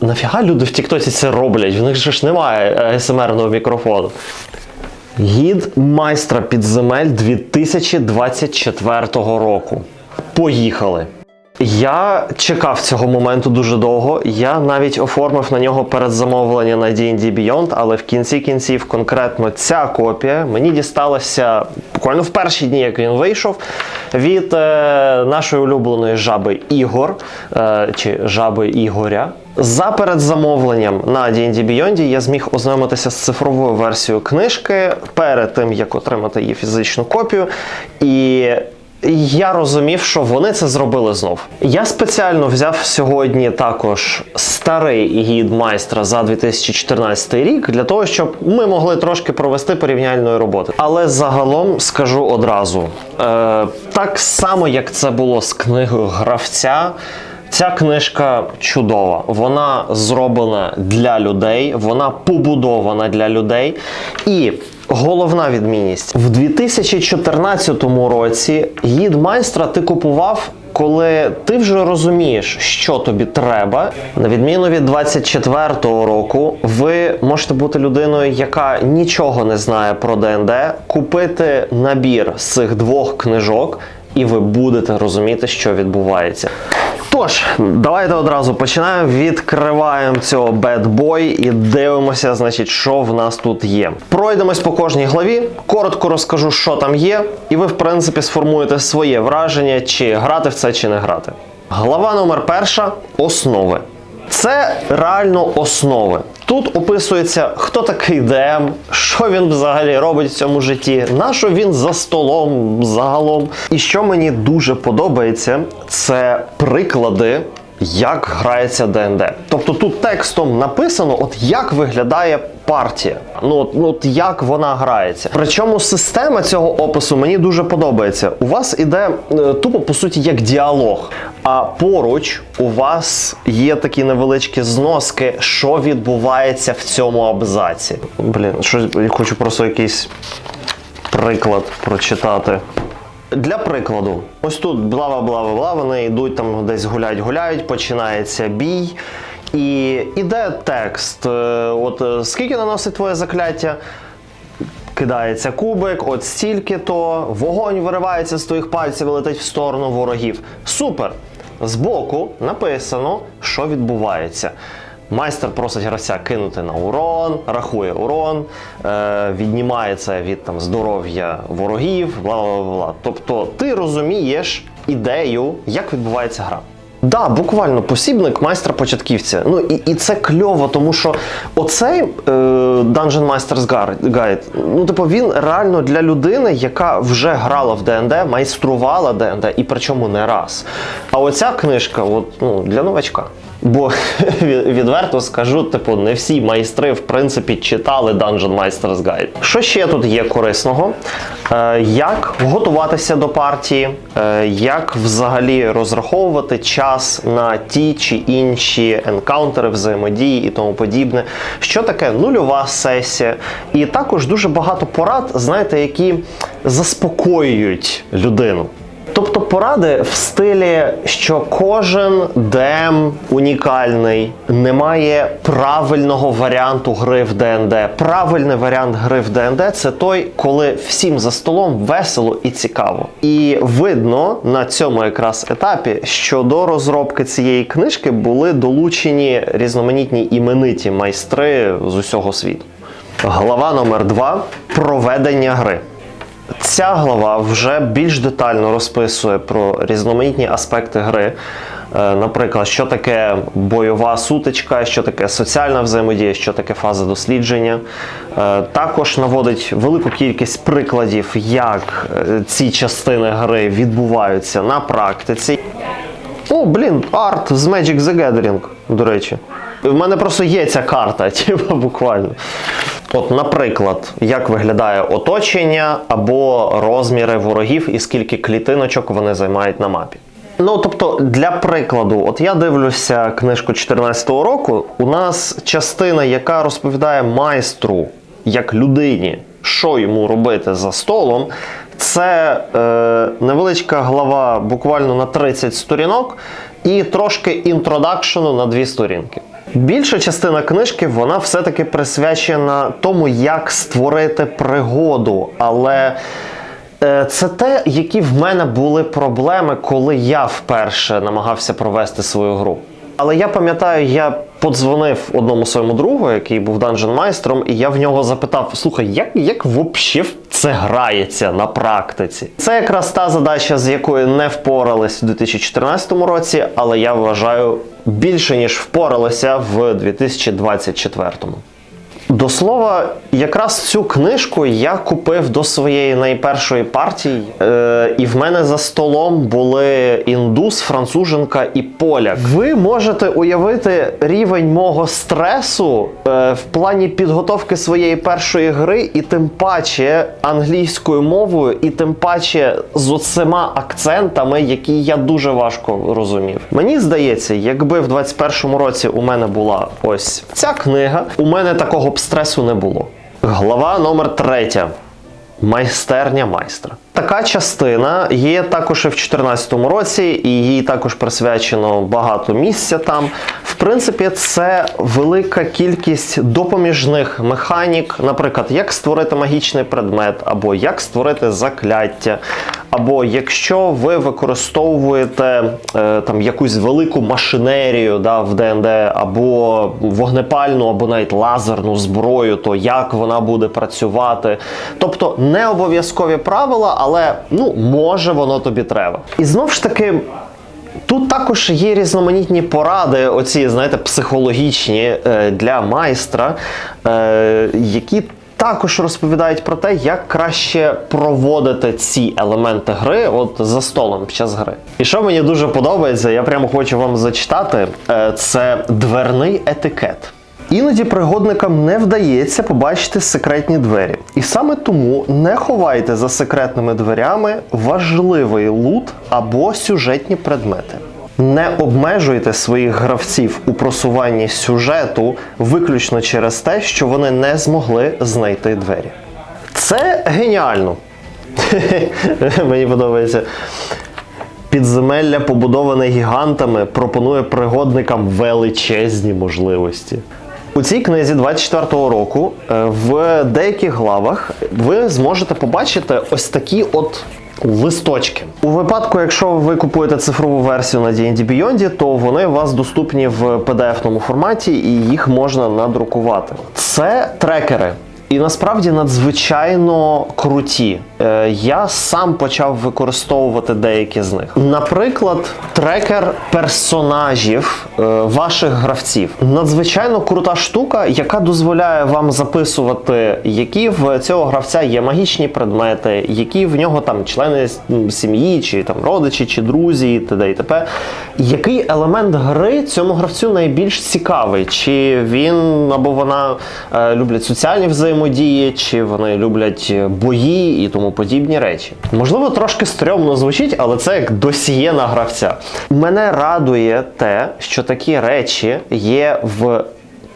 нафіга люди в Тіктоці це роблять? В них же ж немає АСМРного мікрофону. Гід майстра підземель 2024 року. Поїхали! Я чекав цього моменту дуже довго. Я навіть оформив на нього передзамовлення на D&D Beyond, але в кінці кінців конкретно ця копія мені дісталася буквально в перші дні, як він вийшов, від е, нашої улюбленої жаби Ігор е, чи жаби Ігоря. За передзамовленням на D&D Beyond я зміг ознайомитися з цифровою версією книжки перед тим, як отримати її фізичну копію. І я розумів, що вони це зробили знов. Я спеціально взяв сьогодні також старий гід майстра за 2014 рік для того, щоб ми могли трошки провести порівняльної роботи. Але загалом скажу одразу: е, так само як це було з книгою гравця. Ця книжка чудова. Вона зроблена для людей, вона побудована для людей. І головна відмінність в 2014 році гід майстра ти купував. Коли ти вже розумієш, що тобі треба, на відміну від 24-го року, ви можете бути людиною, яка нічого не знає про ДНД, купити набір з цих двох книжок, і ви будете розуміти, що відбувається. Тож, давайте одразу починаємо. Відкриваємо цього Boy і дивимося, значить, що в нас тут є. Пройдемось по кожній главі, коротко розкажу, що там є, і ви, в принципі, сформуєте своє враження, чи грати в це, чи не грати. Глава номер перша основи. Це реально основи. Тут описується, хто такий ДМ, що він взагалі робить в цьому житті, на що він за столом загалом. І що мені дуже подобається, це приклади. Як грається ДНД. Тобто тут текстом написано, от як виглядає партія. Ну от, ну, от як вона грається. Причому система цього опису мені дуже подобається. У вас іде е, тупо по суті як діалог. А поруч у вас є такі невеличкі зноски, що відбувається в цьому абзаці. Блін, що я хочу просто якийсь приклад прочитати. Для прикладу, ось тут бла бла бла бла вони йдуть там десь гуляють, гуляють, починається бій. І іде текст. е, От е, скільки наносить твоє закляття? Кидається кубик, от стільки-то, вогонь виривається з твоїх пальців і летить в сторону ворогів. Супер! Збоку написано, що відбувається. Майстер просить гравця кинути на урон, рахує урон, е, віднімається від там здоров'я ворогів, бла бла бла. Тобто ти розумієш ідею, як відбувається гра. Да, буквально посібник майстра початківця. Ну і, і це кльово, тому що оцей е, Dungeon Master's Guide, ну типу, він реально для людини, яка вже грала в ДНД, майструвала ДНД, і причому не раз. А оця книжка, от, ну, для новачка. Бо відверто скажу, типу, не всі майстри в принципі читали Dungeon Master's Guide. Що ще тут є корисного? Е, як готуватися до партії, е, як взагалі розраховувати час на ті чи інші енкаунтери, взаємодії і тому подібне. Що таке нульова сесія? І також дуже багато порад, знаєте, які заспокоюють людину. Тобто поради в стилі, що кожен ДМ унікальний, немає правильного варіанту гри в ДНД. Правильний варіант гри в ДНД це той, коли всім за столом весело і цікаво. І видно на цьому якраз етапі, що до розробки цієї книжки були долучені різноманітні імениті майстри з усього світу. Глава номер 2 проведення гри. Ця глава вже більш детально розписує про різноманітні аспекти гри. Е, Наприклад, що таке бойова сутичка, що таке соціальна взаємодія, що таке фаза дослідження. Е, Також наводить велику кількість прикладів, як е, ці частини гри відбуваються на практиці. О, блін, арт з Magic the Gathering, до речі. В мене просто є ця карта, типу, буквально. От, наприклад, як виглядає оточення або розміри ворогів і скільки клітиночок вони займають на мапі. Ну, тобто, для прикладу, от я дивлюся книжку 2014 року. У нас частина, яка розповідає майстру як людині, що йому робити за столом, це е, невеличка глава буквально на 30 сторінок і трошки інтродакшену на дві сторінки. Більша частина книжки вона все-таки присвячена тому, як створити пригоду. Але е, це те, які в мене були проблеми, коли я вперше намагався провести свою гру. Але я пам'ятаю, я подзвонив одному своєму другу, який був данжен майстром, і я в нього запитав: слухай, як, як взагалі це грається на практиці? Це якраз та задача, з якою не впорались у 2014 році, але я вважаю більше ніж впоралися в 2024. До слова, якраз цю книжку я купив до своєї найпершої партії, е, і в мене за столом були індус, француженка і поляк. Ви можете уявити рівень мого стресу е, в плані підготовки своєї першої гри, і тим паче англійською мовою, і тим паче з оцима акцентами, які я дуже важко розумів. Мені здається, якби в 21-му році у мене була ось ця книга, у мене такого стресу не було. Глава номер третя. Майстерня майстра. Така частина є також і в 2014 році, і їй також присвячено багато місця там. В принципі, це велика кількість допоміжних механік, наприклад, як створити магічний предмет, або як створити закляття, або якщо ви використовуєте е, там якусь велику машинерію да, в ДНД, або вогнепальну, або навіть лазерну зброю, то як вона буде працювати. Тобто не обов'язкові правила, але ну може воно тобі треба. І знов ж таки. Тут також є різноманітні поради, оці, знаєте, психологічні е, для майстра, е, які також розповідають про те, як краще проводити ці елементи гри от за столом під час гри. І що мені дуже подобається, я прямо хочу вам зачитати, е, це дверний етикет. Іноді пригодникам не вдається побачити секретні двері. І саме тому не ховайте за секретними дверями важливий лут або сюжетні предмети. Не обмежуйте своїх гравців у просуванні сюжету виключно через те, що вони не змогли знайти двері. Це геніально. Мені подобається. Підземелля, побудоване гігантами, пропонує пригодникам величезні можливості. У цій книзі 24-го року е, в деяких главах ви зможете побачити ось такі от листочки. У випадку, якщо ви купуєте цифрову версію на D&D Beyond, то вони у вас доступні в PDF-ному форматі і їх можна надрукувати. Це трекери. І насправді надзвичайно круті. Е, я сам почав використовувати деякі з них. Наприклад, трекер персонажів е, ваших гравців. Надзвичайно крута штука, яка дозволяє вам записувати, які в цього гравця є магічні предмети, які в нього там члени сім'ї, чи там родичі, чи друзі, і т.д. і т.п. Який елемент гри цьому гравцю найбільш цікавий? Чи він або вона е, люблять соціальні взаємодії, чи вони люблять бої і тому подібні речі? Можливо, трошки стрьомно звучить, але це як досіє на гравця. Мене радує те, що такі речі є в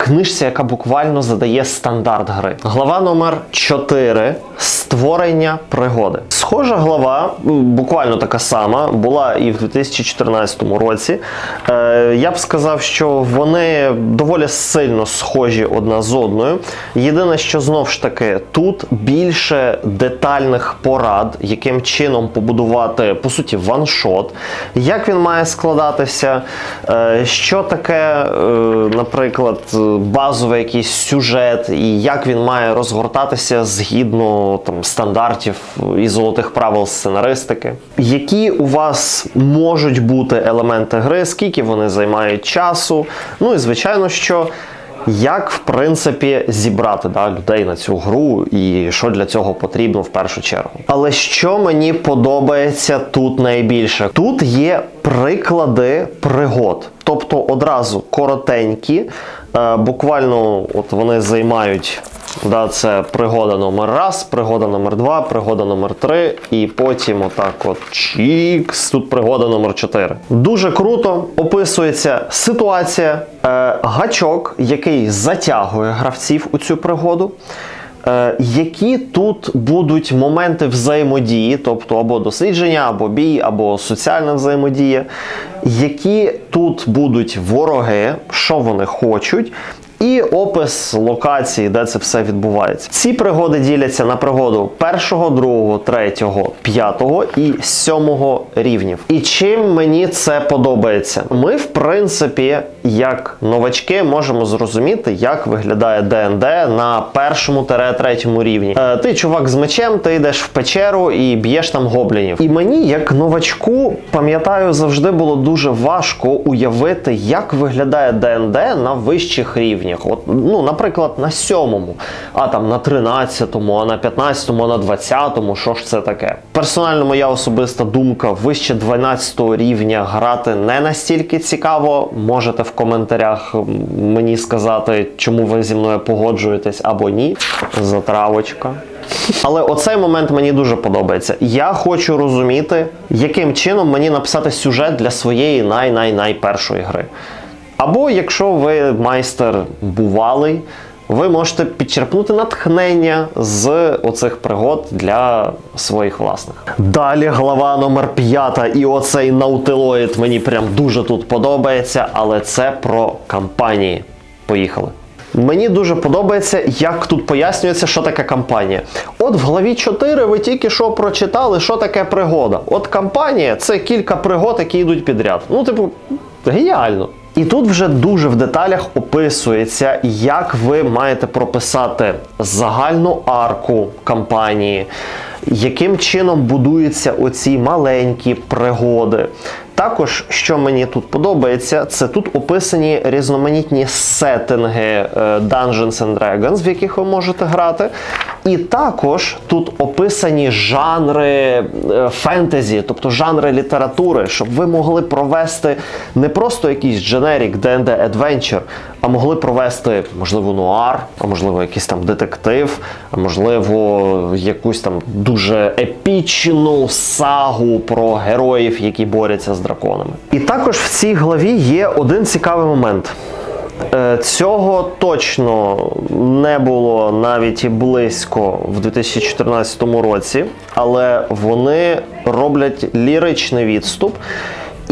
книжці, яка буквально задає стандарт гри. Глава номер 4 Створення пригоди. Схожа глава, буквально така сама, була і в 2014 році. Е, я б сказав, що вони доволі сильно схожі одна з одною. Єдине, що знов ж таки тут більше детальних порад, яким чином побудувати по суті ваншот, як він має складатися, е, що таке, е, наприклад, базовий якийсь сюжет, і як він має розгортатися згідно там стандартів і золотих правил сценаристики. Які у вас можуть бути елементи гри, скільки вони займають часу. Ну і звичайно, що. Як в принципі зібрати да, людей на цю гру і що для цього потрібно в першу чергу. Але що мені подобається тут найбільше? Тут є приклади пригод, тобто одразу коротенькі, буквально от вони займають. Да, це пригода номер 1 пригода номер два, пригода номер три, і потім отак от чікс, тут пригода номер 4. Дуже круто описується ситуація, е, гачок, який затягує гравців у цю пригоду. Е, які тут будуть моменти взаємодії, тобто або дослідження, або бій, або соціальна взаємодія, які тут будуть вороги, що вони хочуть, і опис локації, де це все відбувається. Ці пригоди діляться на пригоду першого, другого, третього, п'ятого і сьомого рівнів. І чим мені це подобається? Ми, в принципі, як новачки, можемо зрозуміти, як виглядає ДНД на першому третьому рівні. Е, ти чувак з мечем, ти йдеш в печеру і б'єш там гоблінів. І мені, як новачку, пам'ятаю, завжди було дуже важко уявити, як виглядає ДНД на вищих рівнях. От, ну, наприклад, на сьомому, а там на 13-му, а на 15-му, а на 20-му, що ж це таке? Персонально, моя особиста думка, вище 12-го рівня грати не настільки цікаво. Можете в коментарях мені сказати, чому ви зі мною погоджуєтесь або ні. Затравочка. Але оцей момент мені дуже подобається. Я хочу розуміти, яким чином мені написати сюжет для своєї най-най-най першої гри. Або якщо ви майстер бувалий, ви можете підчерпнути натхнення з оцих пригод для своїх власних. Далі глава номер 5. І оцей наутилоїд мені прям дуже тут подобається, але це про кампанії. Поїхали. Мені дуже подобається, як тут пояснюється, що таке кампанія. От в главі 4 ви тільки що прочитали, що таке пригода. От кампанія це кілька пригод, які йдуть підряд. Ну, типу, геніально. І тут вже дуже в деталях описується, як ви маєте прописати загальну арку кампанії, яким чином будуються оці маленькі пригоди. Також, що мені тут подобається, це тут описані різноманітні сеттинги е, Dungeons and Dragons, в яких ви можете грати. І також тут описані жанри е, фентезі, тобто жанри літератури, щоб ви могли провести не просто якийсь дженерік D&D Adventure, а могли провести, можливо, нуар, а можливо, якийсь там детектив, а можливо, якусь там дуже епічну сагу про героїв, які борються з драконами. І також в цій главі є один цікавий момент. Е, Цього точно не було навіть і близько в 2014 році, але вони роблять ліричний відступ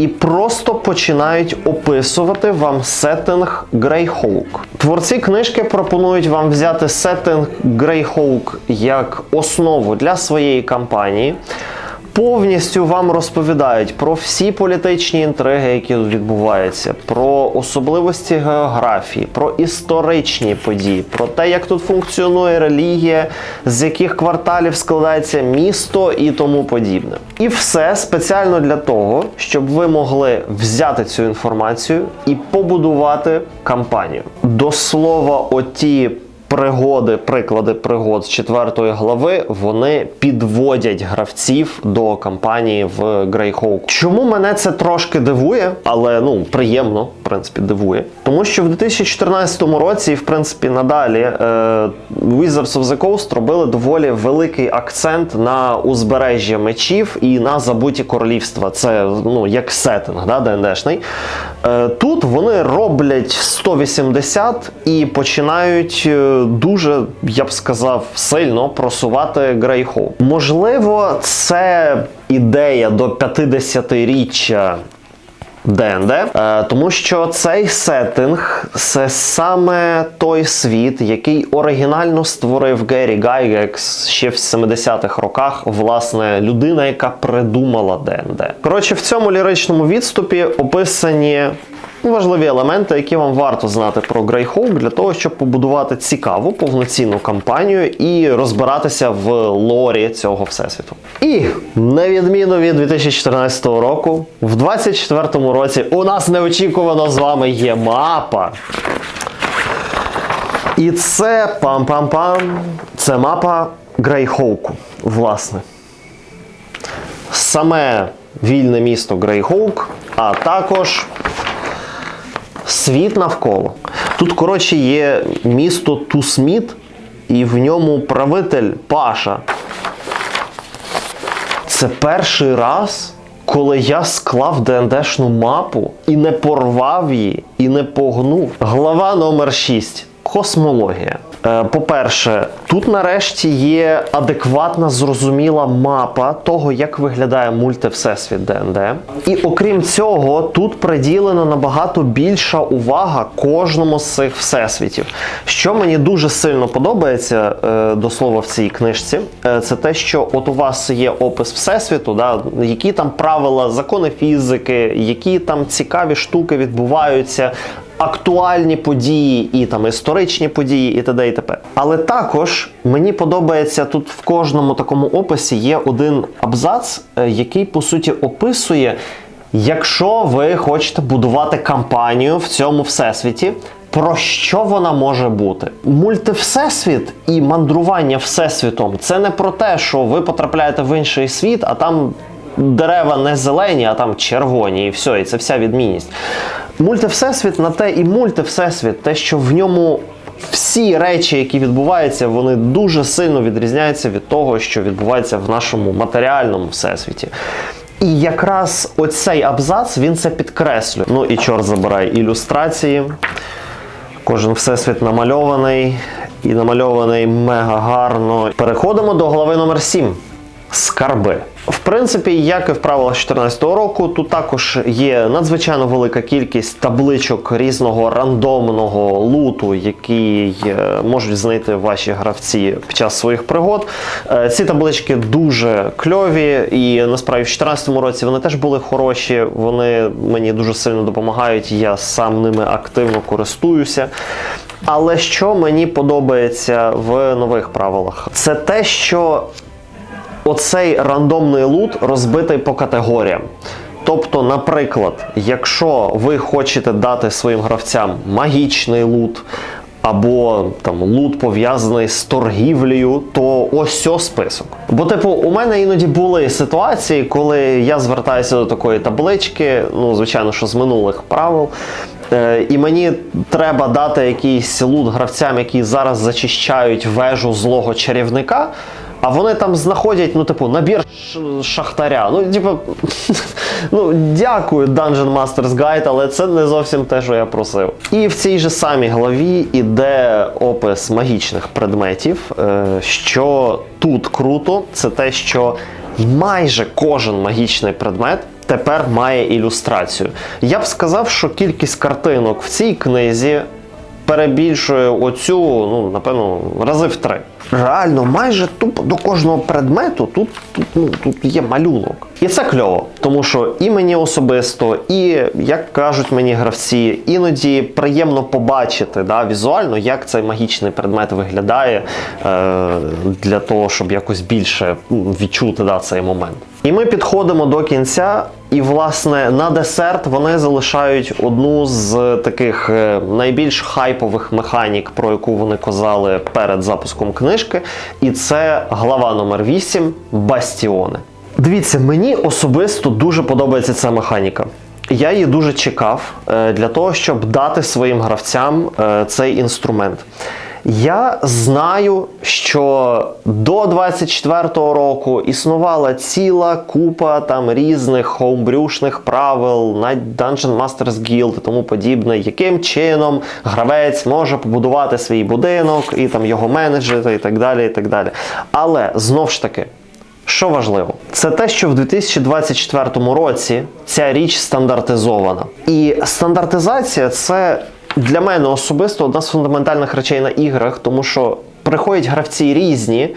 і просто починають описувати вам сеттинг Greyhawk. Творці книжки пропонують вам взяти сеттинг Greyhawk як основу для своєї кампанії. Повністю вам розповідають про всі політичні інтриги, які тут відбуваються, про особливості географії, про історичні події, про те, як тут функціонує релігія, з яких кварталів складається місто і тому подібне. І все спеціально для того, щоб ви могли взяти цю інформацію і побудувати кампанію. До слова, оті пригоди, приклади пригод з четвертої глави, вони підводять гравців до кампанії в Greyhawk. Чому мене це трошки дивує, але ну приємно, в принципі, дивує. Тому що в 2014 році, і в принципі, надалі е, Wizards of the Coast робили доволі великий акцент на узбережжя мечів і на забуті королівства. Це ну як сеттинг, да, ДНДшний. Е, тут вони роблять 180 і починають. Дуже, я б сказав, сильно просувати Greyhawk. Можливо, це ідея до 50-річчя ДНД, е, тому що цей сеттинг це саме той світ, який оригінально створив Геррі Гайгекс ще в 70-х роках. Власне, людина, яка придумала ДНД. Коротше, в цьому ліричному відступі описані важливі елементи, які вам варто знати про Greyhawk для того, щоб побудувати цікаву повноцінну кампанію і розбиратися в лорі цього всесвіту. І на відміну від 2014 року, в 2024 році у нас неочікувано з вами є мапа. І це пам-пам-пам. Це мапа Грейхоуку, власне. Саме вільне місто Грейхоук, а також світ навколо. Тут, коротше, є місто Тусміт, і в ньому правитель Паша. Це перший раз, коли я склав ДНДшну мапу і не порвав її, і не погнув. Глава номер 6. Космологія. Е, По-перше, Тут нарешті є адекватна, зрозуміла мапа того, як виглядає мультивсесвіт ДНД. І окрім цього, тут приділена набагато більша увага кожному з цих всесвітів. Що мені дуже сильно подобається, е, до слова, в цій книжці, е, це те, що от у вас є опис всесвіту, да, які там правила, закони фізики, які там цікаві штуки відбуваються актуальні події і там історичні події, і т.д. і т.п. Але також мені подобається тут в кожному такому описі є один абзац, е, який по суті описує, якщо ви хочете будувати кампанію в цьому всесвіті. Про що вона може бути? Мультивсесвіт і мандрування всесвітом це не про те, що ви потрапляєте в інший світ, а там дерева не зелені, а там червоні, і все, і це вся відмінність. Мультивсесвіт на те і мультивсесвіт, те, що в ньому всі речі, які відбуваються, вони дуже сильно відрізняються від того, що відбувається в нашому матеріальному всесвіті. І якраз оцей абзац він це підкреслює. Ну і чорт забирай ілюстрації. Кожен всесвіт намальований і намальований мега гарно. Переходимо до глави номер 7. Скарби. В принципі, як і в правилах 2014 року, тут також є надзвичайно велика кількість табличок різного рандомного луту, який е, можуть знайти ваші гравці під час своїх пригод. Е, Ці таблички дуже кльові, і насправді в 2014 році вони теж були хороші. Вони мені дуже сильно допомагають. Я сам ними активно користуюся. Але що мені подобається в нових правилах, це те, що оцей рандомний лут розбитий по категоріям. Тобто, наприклад, якщо ви хочете дати своїм гравцям магічний лут, або там лут пов'язаний з торгівлею, то ось цьо список. Бо, типу, у мене іноді були ситуації, коли я звертаюся до такої таблички, ну, звичайно, що з минулих правил. Е, І мені треба дати якийсь лут гравцям, які зараз зачищають вежу злого чарівника. А вони там знаходять, ну, типу, набір шахтаря. Ну, типу, ну, дякую, Dungeon Master's Guide, але це не зовсім те, що я просив. І в цій же самій главі іде опис магічних предметів. Е, Що тут круто, це те, що майже кожен магічний предмет тепер має ілюстрацію. Я б сказав, що кількість картинок в цій книзі перебільшує оцю, ну, напевно, рази в три. Реально, майже тупо до кожного предмету тут, тут, ну, тут є малюнок. І це кльово, тому що і мені особисто, і як кажуть мені гравці, іноді приємно побачити да, візуально, як цей магічний предмет виглядає е, для того, щоб якось більше відчути да, цей момент. І ми підходимо до кінця, і власне на десерт вони залишають одну з таких е, найбільш хайпових механік, про яку вони казали перед запуском книжки. І це глава номер 8 Бастіони. Дивіться, мені особисто дуже подобається ця механіка. Я її дуже чекав е, для того, щоб дати своїм гравцям е, цей інструмент. Я знаю, що до 24-го року існувала ціла купа там різних хоумбрюшних правил, навіть Dungeon Masters Guild і тому подібне, яким чином гравець може побудувати свій будинок і там його менеджери і так далі. і так далі. Але знов ж таки. Що важливо, це те, що в 2024 році ця річ стандартизована. І стандартизація це для мене особисто одна з фундаментальних речей на іграх, тому що приходять гравці різні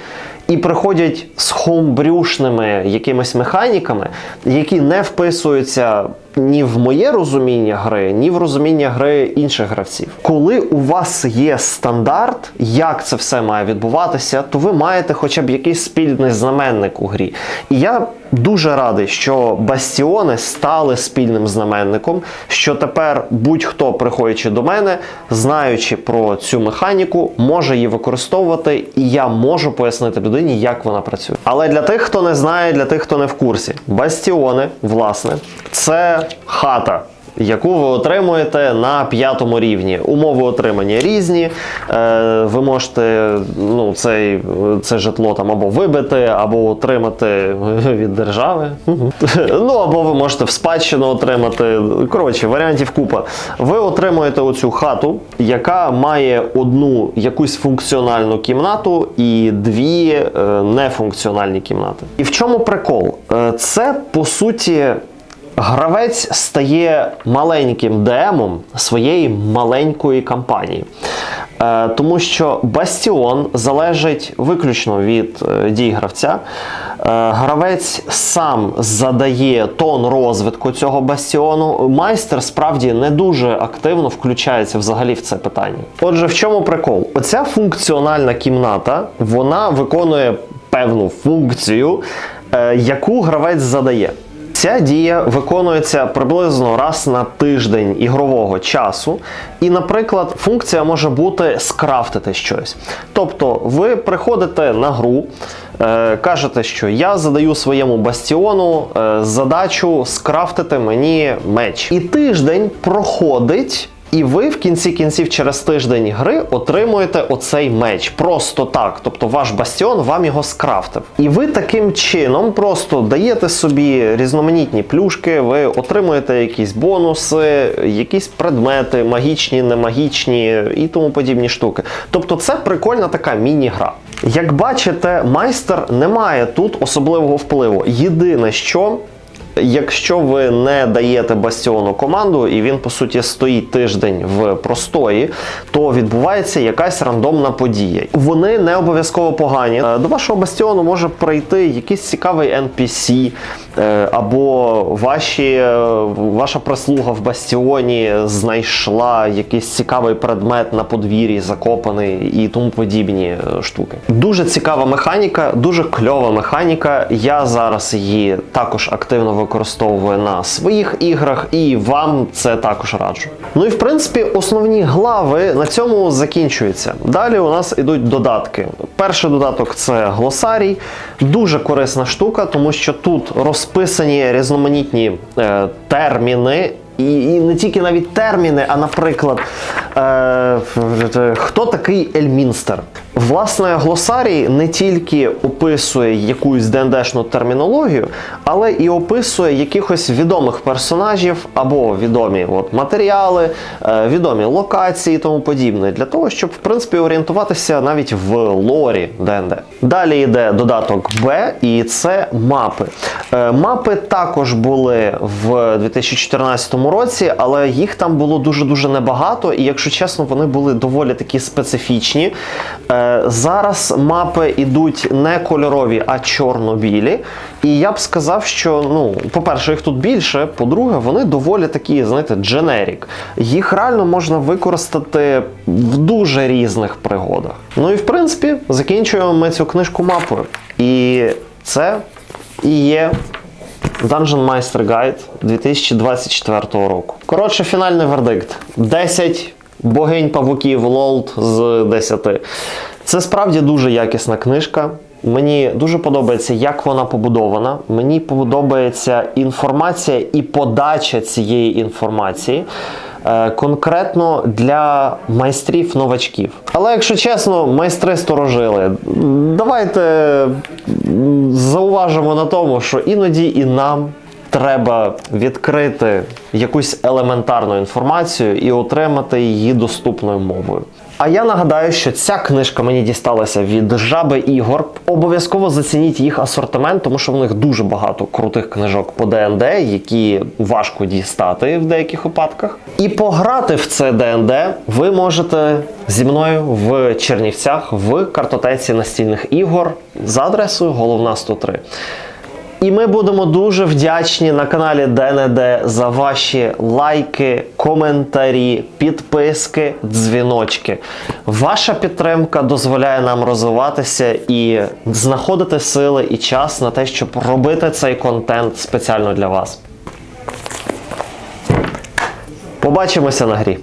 і приходять з хомбрюшними якимись механіками, які не вписуються ні в моє розуміння гри, ні в розуміння гри інших гравців. Коли у вас є стандарт, як це все має відбуватися, то ви маєте хоча б якийсь спільний знаменник у грі. І я дуже радий, що бастіони стали спільним знаменником, що тепер будь-хто, приходячи до мене, знаючи про цю механіку, може її використовувати, і я можу пояснити людині, як вона працює. Але для тих, хто не знає, для тих, хто не в курсі, бастіони, власне, це хата. яку ви отримуєте на п'ятому рівні. Умови отримання різні. Е, ви можете ну, цей, це житло там або вибити, або отримати від держави. Ну або ви можете в спадщину отримати. Коротше, варіантів купа. Ви отримуєте оцю хату, яка має одну якусь функціональну кімнату і дві е, нефункціональні кімнати. І в чому прикол? Е, Це по суті. Гравець стає маленьким демом своєї маленької кампанії. Е, тому що бастіон залежить виключно від е, дій гравця. Е, гравець сам задає тон розвитку цього бастіону. Майстер справді не дуже активно включається взагалі в це питання. Отже, в чому прикол? Оця функціональна кімната вона виконує певну функцію, яку гравець задає. Ця дія виконується приблизно раз на тиждень ігрового часу. І, наприклад, функція може бути скрафтити щось. Тобто, ви приходите на гру, е, кажете, що я задаю своєму бастіону е, задачу скрафтити мені меч. І тиждень проходить. І ви в кінці кінців через тиждень гри отримуєте оцей меч. Просто так. Тобто ваш бастіон вам його скрафтив. І ви таким чином просто даєте собі різноманітні плюшки, ви отримуєте якісь бонуси, якісь предмети, магічні, немагічні і тому подібні штуки. Тобто це прикольна така міні-гра. Як бачите, майстер не має тут особливого впливу. Єдине, що Якщо ви не даєте бастіону команду, і він по суті стоїть тиждень в простої, то відбувається якась рандомна подія. Вони не обов'язково погані. Е, До вашого бастіону може прийти якийсь цікавий NPC, е, або ваші, е, ваша прислуга в бастіоні знайшла якийсь цікавий предмет на подвір'ї, закопаний і тому подібні штуки. Дуже цікава механіка, дуже кльова механіка. Я зараз її також активно використовую на своїх іграх, і вам це також раджу. Ну і в принципі, основні глави на цьому закінчуються. Далі у нас ідуть додатки. Перший додаток це глосарій, дуже корисна штука, тому що тут розписані різноманітні е, терміни. І, і не тільки навіть терміни, а наприклад, е, хто такий Ельмінстер? Власне, глосарій не тільки описує якусь ДНДшну термінологію, але і описує якихось відомих персонажів або відомі от, матеріали, е, відомі локації і тому подібне, для того, щоб в принципі орієнтуватися навіть в лорі ДНД. Далі йде додаток Б, і це мапи. Е, Мапи також були в 2014 році, але їх там було дуже-дуже небагато, і якщо чесно, вони були доволі такі специфічні. Е, Зараз мапи йдуть не кольорові, а чорно-білі. І я б сказав, що ну, по-перше, їх тут більше, по-друге, вони доволі такі, знаєте, дженерік. Їх реально можна використати в дуже різних пригодах. Ну і в принципі, закінчуємо ми цю книжку мапою. І це і є Dungeon Meister Guide 2024 року. Коротше, фінальний вердикт: 10 богинь павуків лолд з 10. Це справді дуже якісна книжка. Мені дуже подобається, як вона побудована. Мені подобається інформація і подача цієї інформації. е, Конкретно для майстрів новачків. Але якщо чесно, майстри сторожили. Давайте зауважимо на тому, що іноді і нам треба відкрити якусь елементарну інформацію і отримати її доступною мовою. А я нагадаю, що ця книжка мені дісталася від жаби ігор. Обов'язково зацініть їх асортимент, тому що в них дуже багато крутих книжок по ДНД, які важко дістати в деяких випадках. І пограти в це ДНД ви можете зі мною в Чернівцях в картотеці настільних ігор за адресою головна 103. І ми будемо дуже вдячні на каналі ДНД за ваші лайки, коментарі, підписки, дзвіночки. Ваша підтримка дозволяє нам розвиватися і знаходити сили і час на те, щоб робити цей контент спеціально для вас. Побачимося на грі.